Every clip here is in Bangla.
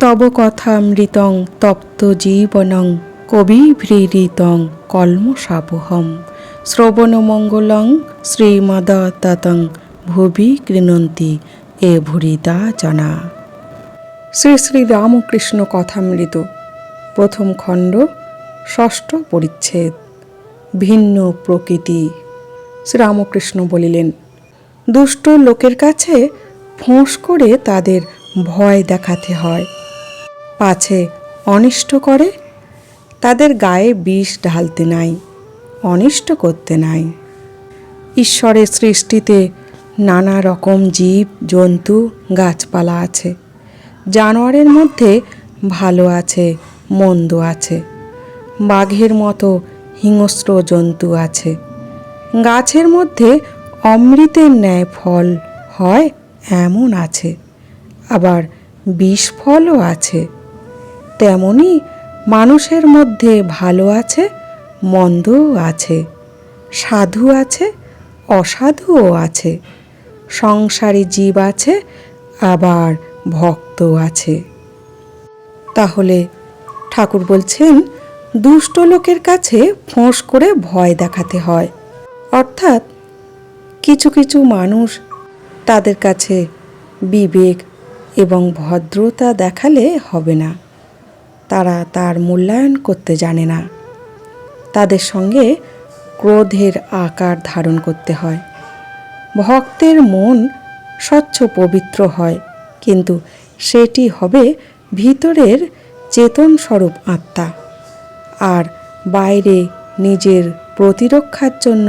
তব কথামৃতং তপ্ত জীবনং কবিভৃতং কলমসাপহম শ্রবণমঙ্গলং শ্রীমদততং ভুবি গৃণন্তি এ ভুরিদা জনা। শ্রী শ্রী রামকৃষ্ণ কথামৃত, প্রথম খণ্ড, ষষ্ঠ পরিচ্ছেদ, ভিন্ন প্রকৃতি। শ্রীরামকৃষ্ণ বলিলেন, দুষ্ট লোকের কাছে ফোঁস করে তাদের ভয় দেখাতে হয়। পাছে অনিষ্ট করে, তাদের গায়ে বিষ ঢালতে নাই, অনিষ্ট করতে নাই। ঈশ্বরের সৃষ্টিতে নানা রকম জীব, জন্তু, গাছপালা আছে। জানোয়ারের মধ্যে ভালো আছে, মন্দ আছে। বাঘের মতো হিংস্র জন্তু আছে। গাছের মধ্যে অমৃতের ন্যায় ফল হয়, এমন আছে। আবার বিষ ফলও আছে। তেমনি মানুষের মধ্যে ভালো আছে, মন্দও আছে, সাধু আছে, অসাধুও আছে, সংসারী জীব আছে, আবার ভক্ত আছে। তাহলে ঠাকুর বলছেন, দুষ্ট লোকের কাছে ফোঁস করে ভয় দেখাতে হয়। অর্থাৎ কিছু কিছু মানুষ তাদের কাছে বিবেক এবং ভদ্রতা দেখালে হবে না। তারা তার মূল্যায়ন করতে জানে না। তাদের সঙ্গে ক্রোধের আকার ধারণ করতে হয়। ভক্তের মন স্বচ্ছ পবিত্র হয়, কিন্তু সেটি হবে ভিতরের চেতন স্বরূপ আত্মা। আর বাইরে নিজের প্রতিরক্ষার জন্য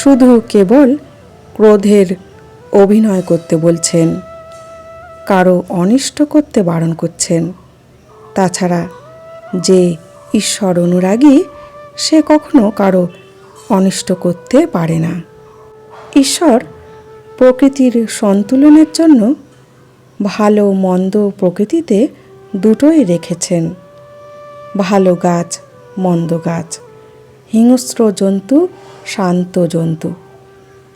শুধু কেবল ক্রোধের অভিনয় করতে বলছেন, কারও অনিষ্ট করতে বারণ করছেন। তাছাড়া যে ঈশ্বর অনুরাগী, সে কখনো কারও অনিষ্ট করতে পারে না। ঈশ্বর প্রকৃতির সন্তুলনের জন্য ভালো মন্দ প্রকৃতিতে দুটোই রেখেছেন। ভালো গাছ, মন্দ গাছ, হিংস্র জন্তু, শান্ত জন্তু।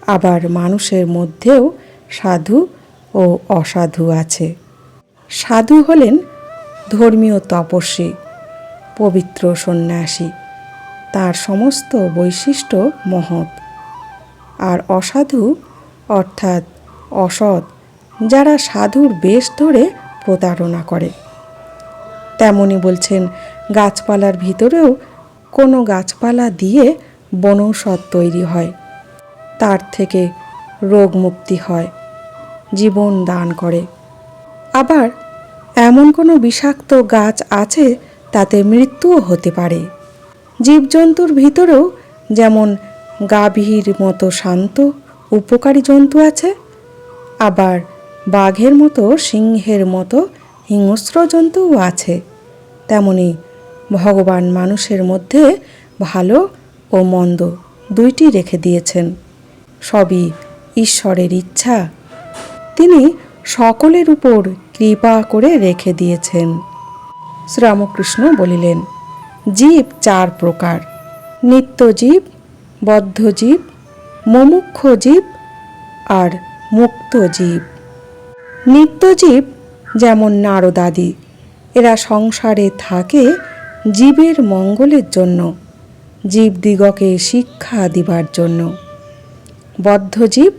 আবার মানুষের মধ্যেও সাধু ও অসাধু আছে। সাধু হলেন ধর্মীয় তপস্বী, পবিত্র সন্ন্যাসী, তার সমস্ত বৈশিষ্ট্য মহৎ। আর অসাধু, অর্থাৎ অসৎ, যারা সাধুর বেশ ধরে প্রতারণা করে। তেমনি বলছেন, গাছপালার ভিতরেও কোনো গাছপালা দিয়ে বনৌষধ তৈরি হয়। তার থেকে রোগ মুক্তি হয়, জীবন দান করে। আবার এমন কোনো বিষাক্ত গাছ আছে তাতে মৃত্যুও হতে পারে। জীবজন্তুর ভিতরেও যেমন গাভীর মতো শান্ত, উপকারী জন্তু আছে, আবার বাঘের মতো, সিংহের মতো হিংস্র জন্তুও আছে। তেমনি ভগবান মানুষের মধ্যে ভালো ও মন্দ দুইটি রেখে দিয়েছেন। সবই ঈশ্বরের ইচ্ছা। তিনি সকলের উপর কৃপা করে রেখে দিয়েছেন। শ্রীরামকৃষ্ণ বলিলেন, জীব চার প্রকার। নিত্যজীব, বদ্ধজীব মুমুক্ষ জীব আর মুক্ত জীব নিত্যজীব যেমন নারদাদি এরা সংসারে থাকে জীবের মঙ্গলের জন্য জীবদিগকে শিক্ষা দিবার জন্য। বদ্ধজীব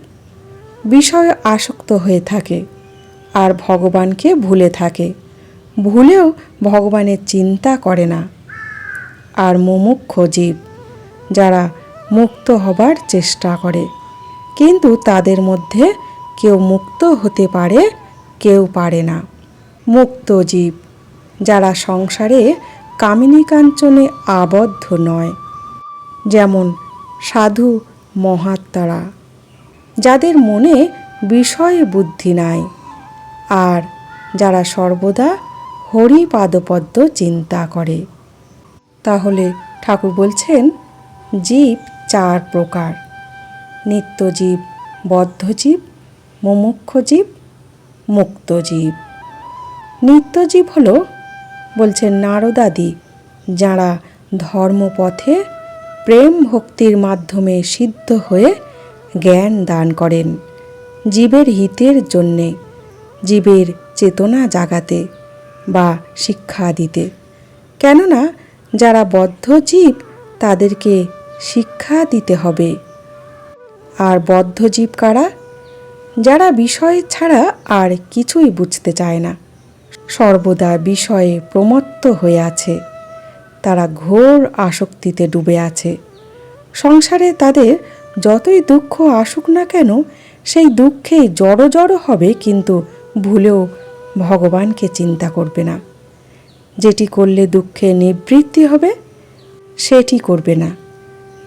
বিষয় আসক্ত হয়ে থাকে আর ভগবানকে ভুলে থাকে। ভুলেও ভগবানের চিন্তা করে না। আর মুমুক্ষ জীব, যারা মুক্ত হবার চেষ্টা করে। কিন্তু তাদের মধ্যে কেউ মুক্ত হতে পারে, কেউ পারে না। মুক্ত জীব, যারা সংসারে কামিনী কাঞ্চনে আবদ্ধ নয়। যেমন সাধু মহাত্মারা, যাদের মনে বিষয় বুদ্ধি নাই। আর যারা সর্বদা হরি পাদপদ্ম চিন্তা করে। তাহলে ঠাকুর বলছেন, জীব চার প্রকার। নিত্যজীব, বদ্ধজীব মুমুক্ষ জীব মুক্ত জীব নিত্যজীব হলো, বলছেন নারদাদি, যারা ধর্মপথে প্রেম ভক্তির মাধ্যমে সিদ্ধ হয়ে জ্ঞান দান করেন। জীবের হিতের জন্যে জীবের চেতনা জাগাতে বা শিক্ষা দিতে। কেননা, যারা বদ্ধ জীব, তাদেরকে শিক্ষা দিতে হবে। আর বদ্ধ জীব কারা? যারা বিষয় ছাড়া আর কিছুই বুঝতে চায় না। সর্বদা বিষয়ে প্রমত্ত হয়ে আছে। তারা ঘোর আসক্তিতে ডুবে আছে। সংসারে তাদের যতই দুঃখ আসুক না কেন, সেই দুঃখেই জড়ো জড়ো হবে কিন্তু ভুলেও ভগবানকে চিন্তা করবে না। যেটি করলে দুঃখে নিবৃত্তি হবে, সেটি করবে না।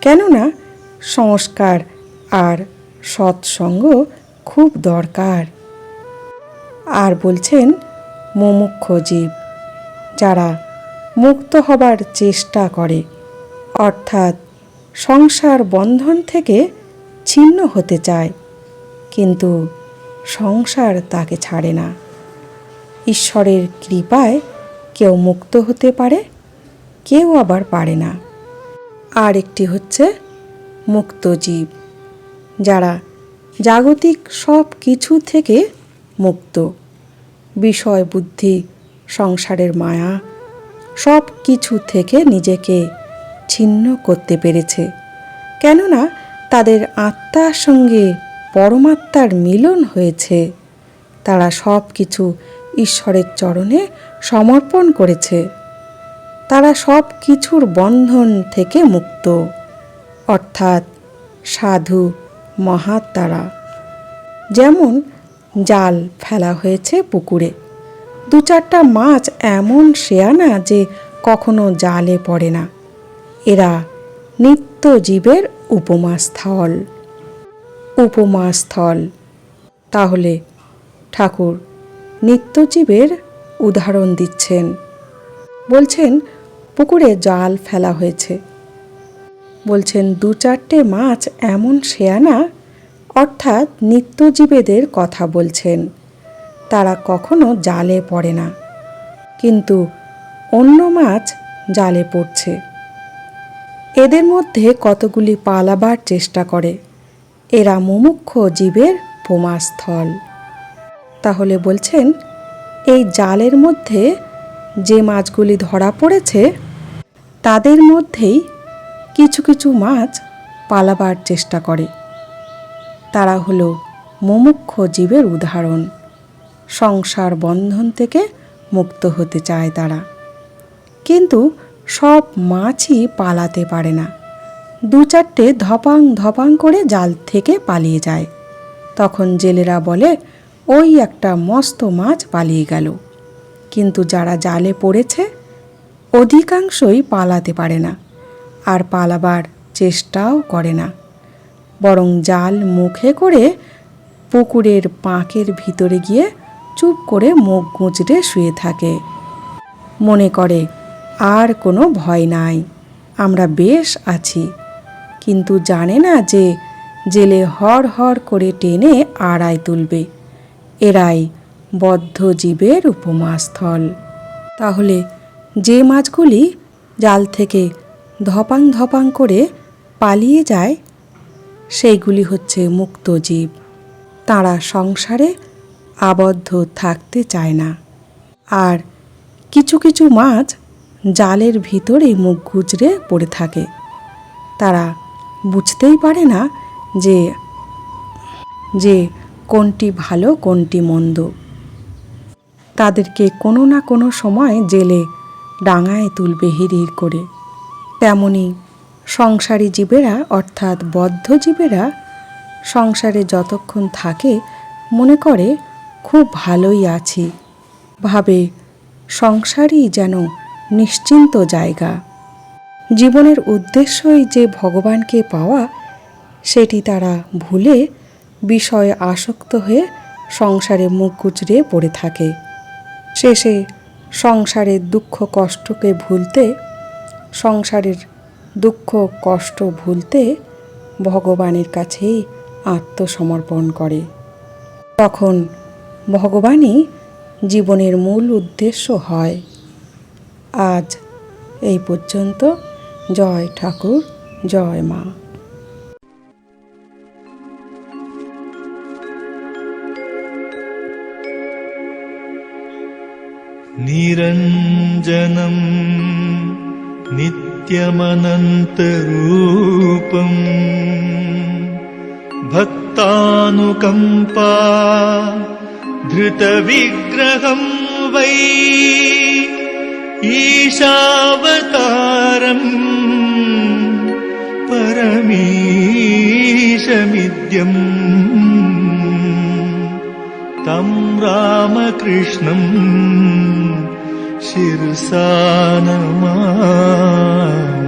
কেননা সংস্কার আর সৎসঙ্গ খুব দরকার। আর বলছেন মুমুক্ষ জীব, যারা মুক্ত হবার চেষ্টা করে, অর্থাৎ সংসার বন্ধন থেকে ছিন্ন হতে চায়। কিন্তু সংসার তাকে ছাড়ে না। ঈশ্বরের কৃপায় কেউ মুক্ত হতে পারে, কেউ আবার পারে না। আর একটি হচ্ছে মুক্ত জীব, যারা জাগতিক সব কিছু থেকে মুক্ত। বিষয়, বুদ্ধি, সংসারের মায়া, সব কিছু থেকে নিজেকে ছিন্ন করতে পেরেছে। কেননা তাদের আত্মার সঙ্গে পরমাত্মার মিলন হয়েছে। তারা সব কিছু ঈশ্বরের চরণে সমর্পণ করেছে। তারা সব কিছুর বন্ধন থেকে মুক্ত। অর্থাৎ সাধু, মহাত্মারা। যেমন জাল ফেলা হয়েছে পুকুরে। দু চারটা মাছ এমন শেয়ানা যে কখনো জালে পড়ে না। এরা নিত্য জীবের উপমা স্থল উপমা স্থল তাহলে ঠাকুর নিত্যজীবের উদাহরণ দিচ্ছেন। বলছেন, পুকুরে জাল ফেলা হয়েছে। বলছেন দু চারটে মাছ এমন শেয়ানা অর্থাৎ নিত্যজীবেদের কথা বলছেন। তারা কখনো জালে পড়ে না। কিন্তু অন্য মাছ জালে পড়ছে। এদের মধ্যে কতগুলি পালাবার চেষ্টা করে। এরা মুমুক্ষ জীবের বোমাস্থল। তাহলে বলছেন, এই জালের মধ্যে যে মাছগুলি ধরা পড়েছে, তাদের মধ্যেই কিছু কিছু মাছ পালাবার চেষ্টা করে। তারা হলো মুমুক্ষ জীবের উদাহরণ। সংসার বন্ধন থেকে মুক্ত হতে চায় তারা। কিন্তু সব মাছই পালাতে পারে না। দু চারটে ধপাং ধপাং করে জাল থেকে পালিয়ে যায়। তখন জেলেরা বলে, ওই একটা মস্ত মাছ পালিয়ে গেল। কিন্তু যারা জালে পড়েছে, অধিকাংশই পালাতে পারে না আর পালাবার চেষ্টাও করে না। বরং জাল মুখে করে পুকুরের পাঁকের ভিতরে গিয়ে চুপ করে মুখ গুঁজরে শুয়ে থাকে। মনে করে, আর কোনো ভয় নাই, আমরা বেশ আছি। কিন্তু জানে না যে জেলে হর হর করে টেনে আড়াই তুলবে। এরাই বদ্ধ জীবের উপমাস্থল। তাহলে যে মাছগুলি জাল থেকে ধপাং ধপাং করে পালিয়ে যায়, সেইগুলি হচ্ছে মুক্ত জীব। তারা সংসারে আবদ্ধ থাকতে চায় না। আর কিছু কিছু মাছ জালের ভিতরে মুখ গুজরে পড়ে থাকে। তারা বুঝতেই পারে না যে যে কোনটি ভালো, কোনটি মন্দ। তাদেরকে কোনো না কোনো সময় জেলে ডাঙায় তুলবে হিড় করে। তেমনি সংসারী জীবেরা, অর্থাৎ বদ্ধ জীবেরা, সংসারে যতক্ষণ থাকে, মনে করে, খুব ভালোই আছি। ভাবে সংসারই যেন নিশ্চিন্ত জায়গা। জীবনের উদ্দেশ্যই যে ভগবানকে পাওয়া, সেটি তারা ভুলে বিষয়ে আসক্ত হয়ে সংসারে মুখ গুজরে পড়ে থাকে। শেষে সংসারের দুঃখ কষ্টকে ভুলতে, সংসারের দুঃখ কষ্ট ভুলতে ভগবানের কাছেই আত্মসমর্পণ করে। তখন ভগবানই জীবনের মূল উদ্দেশ্য হয়। আজ এই পর্যন্ত। জয় ঠাকুর জয় মা निरञ्जनम् नित्यमनन्तरूपम् भक्तानुकम्पा धृतविग्रहम् वै ईशावतारम् परमीशमिद्यम् तं रामकृष्णम् शिरसा नमामः